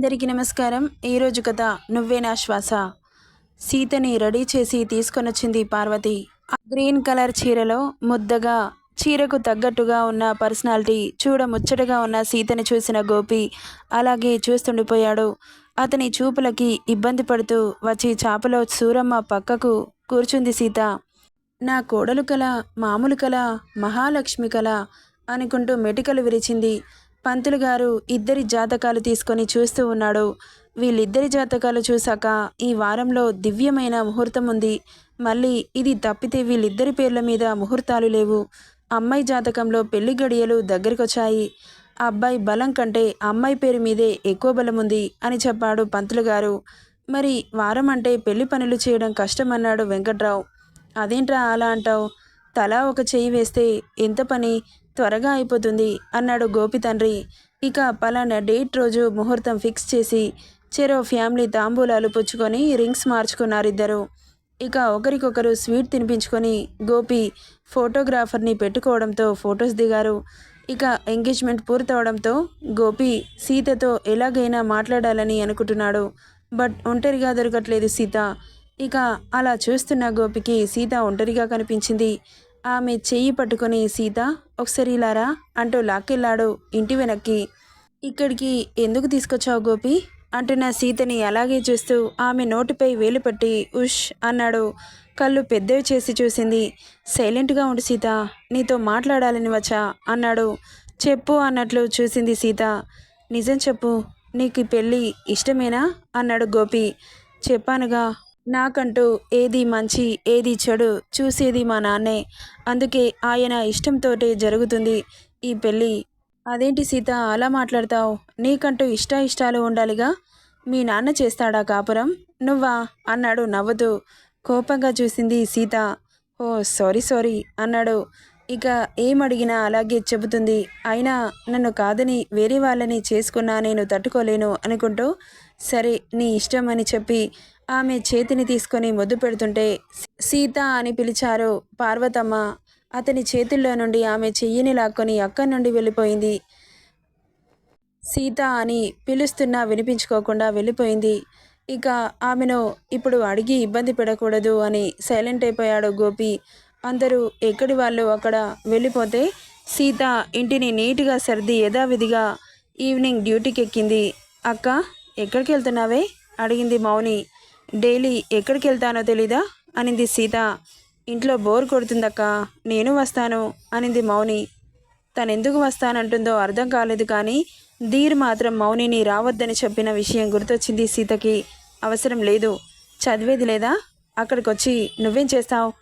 అందరికీ నమస్కారం. ఈరోజు కథ నువ్వే నా శ్వాస? సీతని రెడీ చేసి తీసుకొనొచ్చింది పార్వతి. ఆ గ్రీన్ కలర్ చీరలో ముద్దగా చీరకు తగ్గట్టుగా ఉన్న పర్సనాలిటీ చూడముచ్చటగా ఉన్న సీతని చూసిన గోపి అలాగే చూస్తుండిపోయాడు. అతని చూపులకి ఇబ్బంది పడుతూ వచ్చి చాపలో సూరమ్మ పక్కకు కూర్చుంది సీత. నా కోడలు కల మామూలు కల మహాలక్ష్మి కల అనుకుంటూ మెటికలు విరిచింది. పంతులు గారు ఇద్దరి జాతకాలు తీసుకొని చూస్తూ ఉన్నాడు. వీళ్ళిద్దరి జాతకాలు చూశాక ఈ వారంలో దివ్యమైన ముహూర్తం ఉంది. మళ్ళీ ఇది తప్పితే వీళ్ళిద్దరి పేర్ల మీద ముహూర్తాలు లేవు. అమ్మాయి జాతకంలో పెళ్ళి గడియలు దగ్గరికొచ్చాయి. ఆ అబ్బాయి బలం కంటే అమ్మాయి పేరు మీదే ఎక్కువ బలం ఉంది అని చెప్పాడు పంతులు గారు. మరి వారం అంటే పెళ్ళి పనులు చేయడం కష్టమన్నాడు వెంకట్రావు. అదేంట్రా అలా అంటావు? తలా ఒక చెయ్యి వేస్తే ఎంత పని? త్వరగా అయిపోతుంది అన్నాడు గోపి తండ్రి. ఇక పలానా డేట్ రోజు ముహూర్తం ఫిక్స్ చేసి చెరో ఫ్యామిలీ తాంబూలాలు పుచ్చుకొని రింగ్స్ మార్చుకున్నారిద్దరు. ఇక ఒకరికొకరు స్వీట్ తినిపించుకొని గోపి ఫోటోగ్రాఫర్ని పెట్టుకోవడంతో ఫొటోస్ దిగారు. ఇక ఎంగేజ్మెంట్ పూర్తవడంతో గోపి సీతతో ఎలాగైనా మాట్లాడాలని అనుకుంటున్నాడు. బట్ ఒంటరిగా దొరకట్లేదు సీత. ఇక అలా చూస్తున్న గోపికి సీత ఒంటరిగా కనిపించింది. ఆమె చెయ్యి పట్టుకొని సీత ఒకసారి ఇలారా అంటూ లాక్కెళ్ళాడు ఇంటి వెనక్కి. ఇక్కడికి ఎందుకు తీసుకొచ్చావు గోపి? అంటున్న సీతని అలాగే చూస్తూ ఆమె నోటిపై వేలు పెట్టి ఉష్ అన్నాడు. కళ్ళు పెద్దవి చేసి చూసింది. సైలెంట్గా ఉండు సీత. నీతో మాట్లాడాలని వచ్చా అన్నాడు. చెప్పు అన్నట్లు చూసింది సీత. నిజం చెప్పు. నీకు పెళ్ళి ఇష్టమేనా? అన్నాడు గోపి. చెప్పానుగా. నాకంటూ ఏది మంచి ఏది చెడు చూసేది మా నాన్నే. అందుకే ఆయన ఇష్టంతోటే జరుగుతుంది ఈ పెళ్ళి. అదేంటి సీత అలా మాట్లాడతావు? నీకంటూ ఇష్ట ఇష్టాలు ఉండాలిగా? మీ నాన్న చేస్తాడా కాపురం? నువ్వా? అన్నాడు నవ్వుతూ. కోపంగా చూసింది సీత. ఓ సారీ సారీ అన్నాడు. ఇక ఏమడిగినా అలాగే చెబుతుంది. అయినా నన్ను కాదని వేరే వాళ్ళని చేసుకున్నా నేను తట్టుకోలేను అనుకుంటూ సరే నీ ఇష్టం అని చెప్పి ఆమె చేతిని తీసుకొని ముద్దు పెడుతుంటే సీత అని పిలిచారు పార్వతమ్మ. అతని చేతుల్లో నుండి ఆమె చెయ్యిని లాక్కొని అక్కడి నుండి వెళ్ళిపోయింది. సీత అని పిలుస్తున్నా వినిపించుకోకుండా వెళ్ళిపోయింది. ఇక ఆమెను ఇప్పుడు అడిగి ఇబ్బంది పెడకూడదు అని సైలెంట్ అయిపోయాడు గోపి. అందరూ ఎక్కడి వాళ్ళు అక్కడ వెళ్ళిపోతే సీత ఇంటిని నీట్గా సర్ది యథావిధిగా ఈవినింగ్ డ్యూటీకి ఎక్కింది అక్క ఎక్కడికి వెళ్తున్నావే? అడిగింది మౌని. డైలీ ఎక్కడికి వెళ్తానో తెలీదా? అనింది సీత. ఇంట్లో బోర్ కొడుతుందక్క నేను వస్తాను అనింది మౌని. తనెందుకు వస్తానంటుందో అర్థం కాలేదు కానీ ధీర్ మాత్రం మౌనిని రావద్దని చెప్పిన విషయం గుర్తొచ్చింది సీతకి. అవసరం లేదు. చదివేది లేదా? అక్కడికి వచ్చి నువ్వేం చేస్తావు?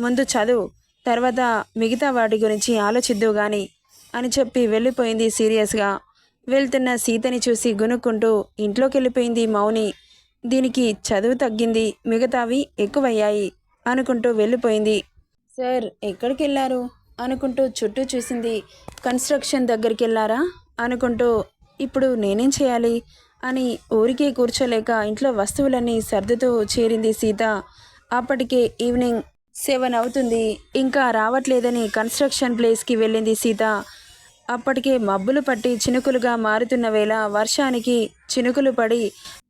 ముందు చదువు తర్వాత మిగతా వాటి గురించి ఆలోచిద్దు గాని అని చెప్పి వెళ్ళిపోయింది సీరియస్గా. వెళ్తున్న సీతని చూసి గునుక్కుంటూ ఇంట్లోకి వెళ్ళిపోయింది మౌని. దీనికి చదువు తగ్గింది మిగతావి ఎక్కువయ్యాయి అనుకుంటూ వెళ్ళిపోయింది. సార్ ఎక్కడికి వెళ్ళారు అనుకుంటూ చుట్టూ చూసింది. కన్స్ట్రక్షన్ దగ్గరికి వెళ్ళారా అనుకుంటూ ఇప్పుడు నేనేం చేయాలి? అని ఊరికే కూర్చోలేక ఇంట్లో వస్తువులన్నీ సర్దుతూ చేరింది సీత. అప్పటికే ఈవినింగ్ సెవెన్ అవుతుంది. ఇంకా రావట్లేదని కన్స్ట్రక్షన్ ప్లేస్కి వెళ్ళింది సీత. అప్పటికే మబ్బులు పట్టి చినుకులుగా మారుతున్న వేళ వర్షానికి చినుకులు పడి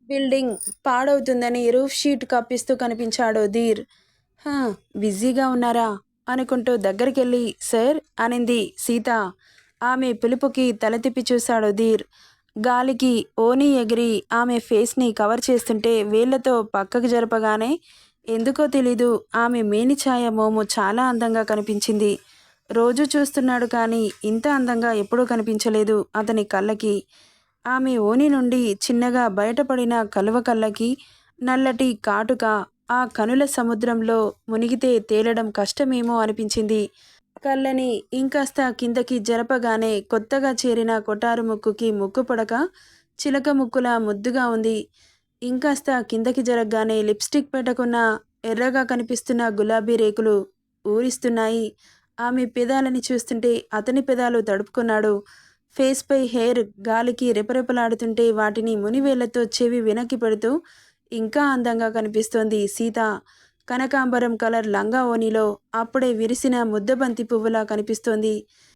బిల్డింగ్ పాడవుతుందని రూఫ్ షీట్ కప్పిస్తూ కనిపించాడు ధీర్. బిజీగా ఉన్నారా? అనుకుంటూ దగ్గరికెళ్ళి సార్ అనింది సీత. ఆమె పిలుపుకి తల తిప్పి చూశాడు ధీర్. గాలికి ఓని ఎగిరి ఆమె ఫేస్ని కవర్ చేస్తుంటే వేళ్ళతో పక్కకు జరపగానే ఎందుకో తెలీదు ఆమె మేనిఛాయ మోము చాలా అందంగా కనిపించింది. రోజు చూస్తున్నాడు కానీ ఇంత అందంగా ఎప్పుడూ కనిపించలేదు. అతని కళ్ళకి ఆమె ఓని నుండి చిన్నగా బయటపడిన కలువ కళ్ళకి నల్లటి కాటుక ఆ కనుల సముద్రంలో మునిగితే తేలడం కష్టమేమో అనిపించింది. కళ్ళని ఇంకాస్త కిందకి జరపగానే కొత్తగా చేరిన కొటారు ముక్కుకి ముక్కు పడక చిలక ముక్కులా ముద్దుగా ఉంది. ఇంకాస్త కిందకి జరగగానే లిప్స్టిక్ పెట్టుకున్న ఎర్రగా కనిపిస్తున్న గులాబీ రేకులు ఊరిస్తున్నాయి. ఆమె పెదాలని చూస్తుంటే అతని పెదాలు తడుపుకున్నాడు. ఫేస్పై హెయిర్ గాలికి రెపరెపలాడుతుంటే వాటిని మునివేళ్ళతో చెవి వెనక్కి పెడుతూ ఇంకా అందంగా కనిపిస్తోంది సీత. కనకాంబరం కలర్ లంగా ఓనిలో అప్పుడే విరిసిన ముద్దబంతి పువ్వులా కనిపిస్తోంది.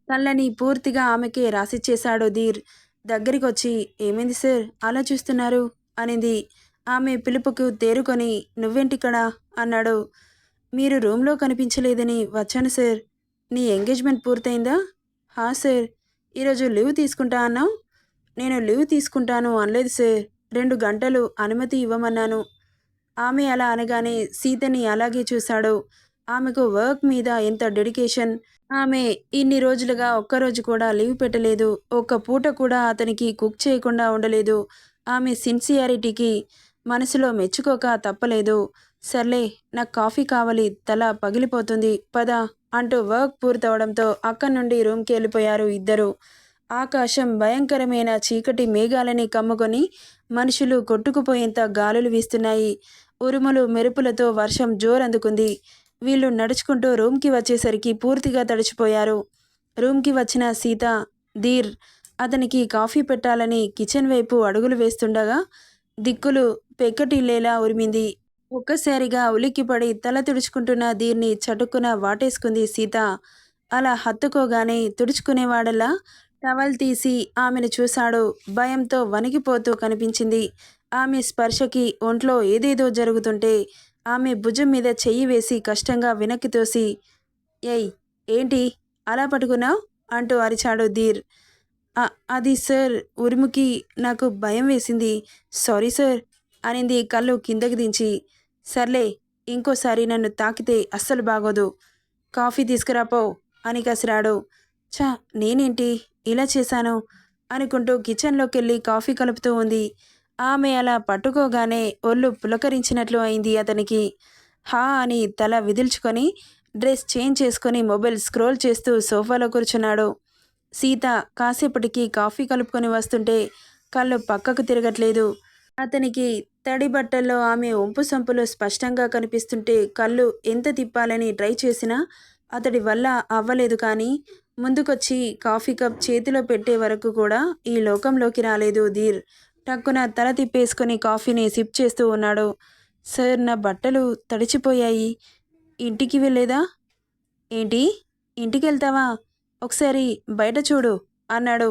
కళ్ళని పూర్తిగా ఆమెకే రాసిచ్చేశాడు ధీర్. దగ్గరికొచ్చి ఏమైంది సార్? అలా చూస్తున్నారు? అనింది. ఆమె పిలుపుకు తేరుకొని నువ్వేంటిక్కడ? అన్నాడు. మీరు రూమ్లో కనిపించలేదని వచ్చాను సార్. నీ ఎంగేజ్మెంట్ పూర్తయిందా? హా సార్. ఈరోజు లీవ్ తీసుకుంటా అన్నావు? నేను లీవ్ తీసుకుంటాను అనలేదు సార్. రెండు గంటలు అనుమతి ఇవ్వమన్నాను. ఆమె అలా అనగానే సీతని అలాగే చూశాడు. ఆమెకు వర్క్ మీద ఎంత డెడికేషన్. ఆమె ఇన్ని రోజులుగా ఒక్కరోజు కూడా లీవ్ పెట్టలేదు. ఒక్క పూట కూడా అతనికి కుక్ చేయకుండా ఉండలేదు. ఆమె సిన్సియారిటీకి మనసులో మెచ్చుకోక తప్పలేదు. సర్లే నాకు కాఫీ కావాలి. తల పగిలిపోతుంది. పద. అంటూ వర్క్ పూర్తవడంతో అక్కడి నుండి రూమ్కి వెళ్ళిపోయారు ఇద్దరు. ఆకాశం భయంకరమైన చీకటి మేఘాలని కమ్ముకొని మనుషులు కొట్టుకుపోయేంత గాలులు వీస్తున్నాయి. ఉరుములు మెరుపులతో వర్షం జోరందుకుంది. వీళ్ళు నడుచుకుంటూ రూమ్కి వచ్చేసరికి పూర్తిగా తడిచిపోయారు. రూమ్కి వచ్చిన సీత ధీర్ అతనికి కాఫీ పెట్టాలని కిచెన్ వైపు అడుగులు వేస్తుండగా దిక్కులు పెక్కటిల్లేలా ఉరిమింది. ఒక్కసారిగా ఉలిక్కిపడి తల తుడుచుకుంటున్న దీన్ని చటుక్కున వాటేసుకుంది సీత. అలా హత్తుకోగానే తుడుచుకునేవాడలా టవల్ తీసి ఆమెను చూశాడు. భయంతో వణికిపోతూ కనిపించింది. ఆమె స్పర్శకి ఒంట్లో ఏదేదో జరుగుతుంటే ఆమె భుజం మీద చెయ్యి వేసి కష్టంగా వెనక్కి తోసి ఏయ్ ఏంటి? అలా పట్టుకున్నావు? అంటూ అరిచాడు ధీర్. అది సార్ ఉరుముకి నాకు భయం వేసింది. సారీ సార్ అనింది కళ్ళు కిందకి దించి. సర్లే ఇంకోసారి నన్ను తాకితే అస్సలు బాగోదు. కాఫీ తీసుకురాపో అని కసిరాడు. చా నేనేంటి? ఇలా చేశాను? అనుకుంటూ కిచెన్లోకి వెళ్ళి కాఫీ కలుపుతూ ఉంది. ఆమె అలా పట్టుకోగానే ఒళ్ళు పులకరించినట్లు అయింది అతనికి. హా అని తల విదిల్చుకొని డ్రెస్ చేంజ్ చేసుకొని మొబైల్ స్క్రోల్ చేస్తూ సోఫాలో కూర్చున్నాడు. సీత కాసేపటికి కాఫీ కలుపుకొని వస్తుంటే కళ్ళు పక్కకు తిరగట్లేదు. అతనికి తడి బట్టల్లో ఆమె ఒంపు సంపులో స్పష్టంగా కనిపిస్తుంటే కళ్ళు ఎంత తిప్పాలని ట్రై చేసినా అతడి వల్ల అవ్వలేదు కానీ ముందుకొచ్చి కాఫీ కప్ చేతిలో పెట్టే వరకు కూడా ఈ లోకంలోకి రాలేదు ధీర్. టక్కున తల తిప్పేసుకొని కాఫీని సిప్ చేస్తూ ఉన్నాడు. సార్ నా బట్టలు తడిచిపోయాయి. ఇంటికి వెళ్ళేదా? ఏంటి? ఇంటికి వెళ్తావా ఒకసారి బయట చూడు అన్నాడు.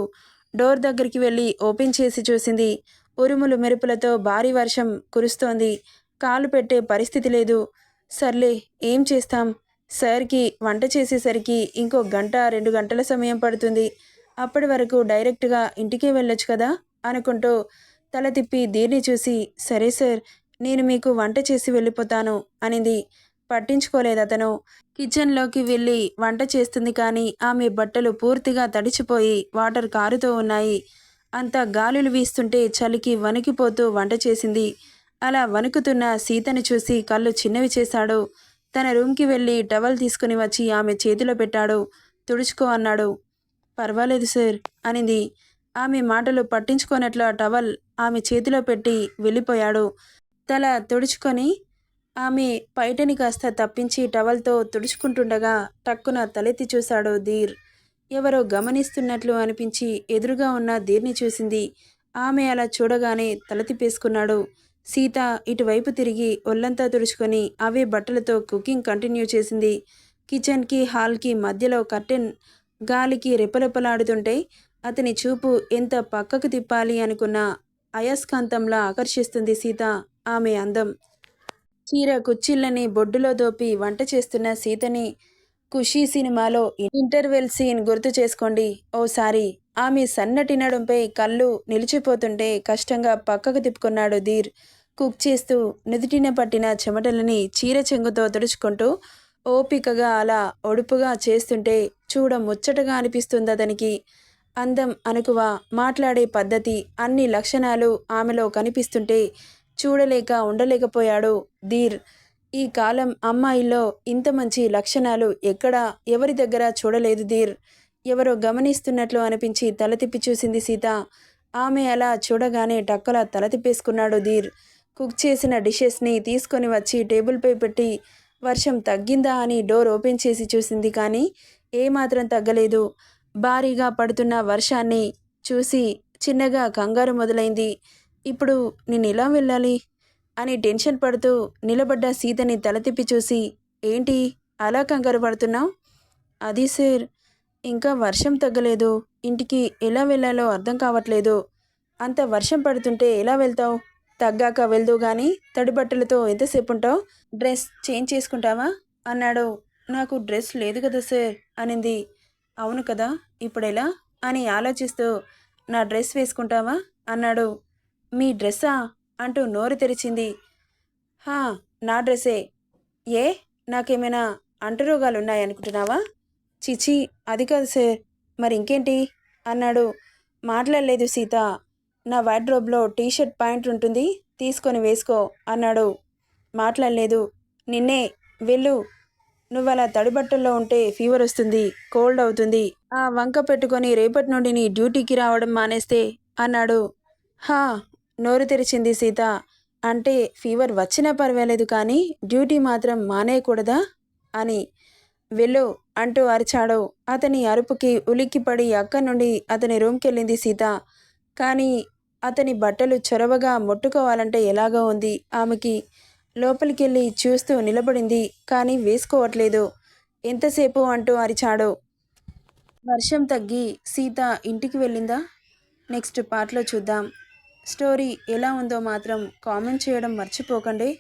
డోర్ దగ్గరికి వెళ్ళి ఓపెన్ చేసి చూసింది ఉరుములు మెరుపులతో భారీ వర్షం కురుస్తోంది. కాలు పెట్టే పరిస్థితి లేదు. సర్లే ఏం చేస్తాం? సార్కి వంట చేసేసరికి ఇంకో గంట రెండు గంటల సమయం పడుతుంది. అప్పటి వరకు డైరెక్ట్గా ఇంటికే వెళ్ళొచ్చు కదా? అనుకుంటూ తల తిప్పి దీన్ని చూసి సరే సార్ నేను మీకు వంట చేసి వెళ్ళిపోతాను అనింది. పట్టించుకోలేదు అతను కిచెన్లోకి వెళ్ళి వంట చేస్తుంది కానీ ఆమె బట్టలు పూర్తిగా తడిచిపోయి వాటర్ కారుతూ ఉన్నాయి. అంత గాలులు వీస్తుంటే చలికి వణికిపోతూ వంట చేసింది. అలా వణుకుతున్న సీతని చూసి కళ్ళు చిన్నవి చేశాడు. తన రూమ్కి వెళ్ళి టవల్ తీసుకుని వచ్చి ఆమె చేతిలో పెట్టాడు. తుడుచుకో అన్నాడు. పర్వాలేదు సార్ అనింది. ఆమె మాటలు పట్టించుకోనట్లు ఆ టవల్ ఆమె చేతిలో పెట్టి వెళ్ళిపోయాడు. తల తుడుచుకొని ఆమె పైటని కాస్త తప్పించి టవల్తో తుడుచుకుంటుండగా టక్కున తలెత్తి చూశాడు ధీర్. ఎవరో గమనిస్తున్నట్లు అనిపించి ఎదురుగా ఉన్న దీర్ని చూసింది. ఆమె అలా చూడగానే తల తిప్పేసుకున్నాడు. సీత ఇటువైపు తిరిగి ఒళ్ళంతా తుడుచుకొని అవే బట్టలతో కుకింగ్ కంటిన్యూ చేసింది. కిచెన్కి హాల్కి మధ్యలో కర్టెన్ గాలికి రెపరెపలాడుతుంటే అతని చూపు ఎంత పక్కకు తిప్పాలి అనుకున్న అయస్కాంతంలా ఆకర్షిస్తుంది సీత. ఆమె అందం. చీర కుచ్చిళ్ళని బొడ్డులో దోపి వంట చేస్తున్న సీతని ఖుషీ సినిమాలో ఇంటర్వెల్ సీన్ గుర్తు చేసుకోండి. ఓసారి ఆమె సన్నటి నడుంపై కళ్ళు నిలిచిపోతుంటే కష్టంగా పక్కకు తిప్పుకున్నాడు ధీర్. కుక్ చేస్తూ నుదుటిన పట్టిన చెమటలని చీర చెంగుతో తుడుచుకుంటూ ఓపికగా అలా ఒడుపుగా చేస్తుంటే చూడ ముచ్చటగా అనిపిస్తుంది అతనికి. అందం అనుకువ మాట్లాడే పద్ధతి అన్ని లక్షణాలు ఆమెలో కనిపిస్తుంటే చూడలేక ఉండలేకపోయాడు ధీర్. ఈ కాలం అమ్మాయిల్లో ఇంత మంచి లక్షణాలు ఎక్కడా ఎవరి దగ్గర చూడలేదు ధీర్ ఎవరో గమనిస్తున్నట్లు అనిపించి తల తిప్పి చూసింది సీత. ఆమె అలా చూడగానే టక్కలా తల తిప్పేసుకున్నాడు ధీర్ కుక్ చేసిన డిషెస్ని తీసుకొని వచ్చి టేబుల్పై పెట్టి వర్షం తగ్గిందా? అని డోర్ ఓపెన్ చేసి చూసింది కానీ ఏమాత్రం తగ్గలేదు. భారీగా పడుతున్న వర్షాన్ని చూసి చిన్నగా కంగారు మొదలైంది. ఇప్పుడు నేను ఎలా వెళ్ళాలి? అని టెన్షన్ పడుతూ నిలబడ్డ సీతని తల తిప్పి చూసి ఏంటి? అలా కంగారు పడుతున్నావు? అది సార్ ఇంకా వర్షం తగ్గలేదు. ఇంటికి ఎలా వెళ్ళాలో అర్థం కావట్లేదు. అంత వర్షం పడుతుంటే ఎలా వెళ్తావు? తగ్గాక వెళ్దు కానీ తడి బట్టలతో ఎంతసేపు ఉంటావు? డ్రెస్ చేంజ్ చేసుకుంటావా? అన్నాడు. నాకు డ్రెస్ లేదు కదా సార్ అనింది. అవును కదా ఇప్పుడు ఎలా అని ఆలోచిస్తూ నా డ్రెస్ వేసుకుంటావా? అన్నాడు. మీ డ్రెస్సా? అంటూ నోరు తెరిచింది. హా నా డ్రెస్సే. ఏ నాకేమైనా అంటురోగాలు ఉన్నాయనుకుంటున్నావా చిచి అది కాదు సార్. మరి ఇంకేంటి అన్నాడు. మాట్లాడలేదు సీత. నా వార్డ్రోబ్లో టీ షర్ట్ ప్యాంట్ ఉంటుంది తీసుకొని వేసుకో అన్నాడు. మాట్లాడలేదు. నిన్నే వెళ్ళు. నువ్వు అలా తడిబట్టల్లో ఉంటే ఫీవర్ వస్తుంది కోల్డ్ అవుతుంది. ఆ వంక పెట్టుకొని రేపటి నుండి నీ డ్యూటీకి రావడం మానేస్తే అన్నాడు. హా నోరు తెరిచింది సీత. అంటే ఫీవర్ వచ్చినా పర్వాలేదు కానీ డ్యూటీ మాత్రం మానేయకూడదా? అని. వెళ్ళు అంటూ అరిచాడు. అతని అరుపుకి ఉలిక్కిపడి అక్కడి నుండి అతని రూమ్కి వెళ్ళింది సీత. కానీ అతని బట్టలు చొరవగా ముట్టుకోవాలంటే ఎలాగో ఉంది. ఆమెకి లోపలికి వెళ్ళి చూస్తూ నిలబడింది కానీ వేసుకోవట్లేదు. ఎంతసేపు అంటూ అరిచాడు. వర్షం తగ్గి సీత ఇంటికి వెళ్ళిందా? నెక్స్ట్ పార్ట్లో చూద్దాం. స్టోరీ ఎలా ఉందో మాత్రం కామెంట్ చేయడం మర్చిపోకండి.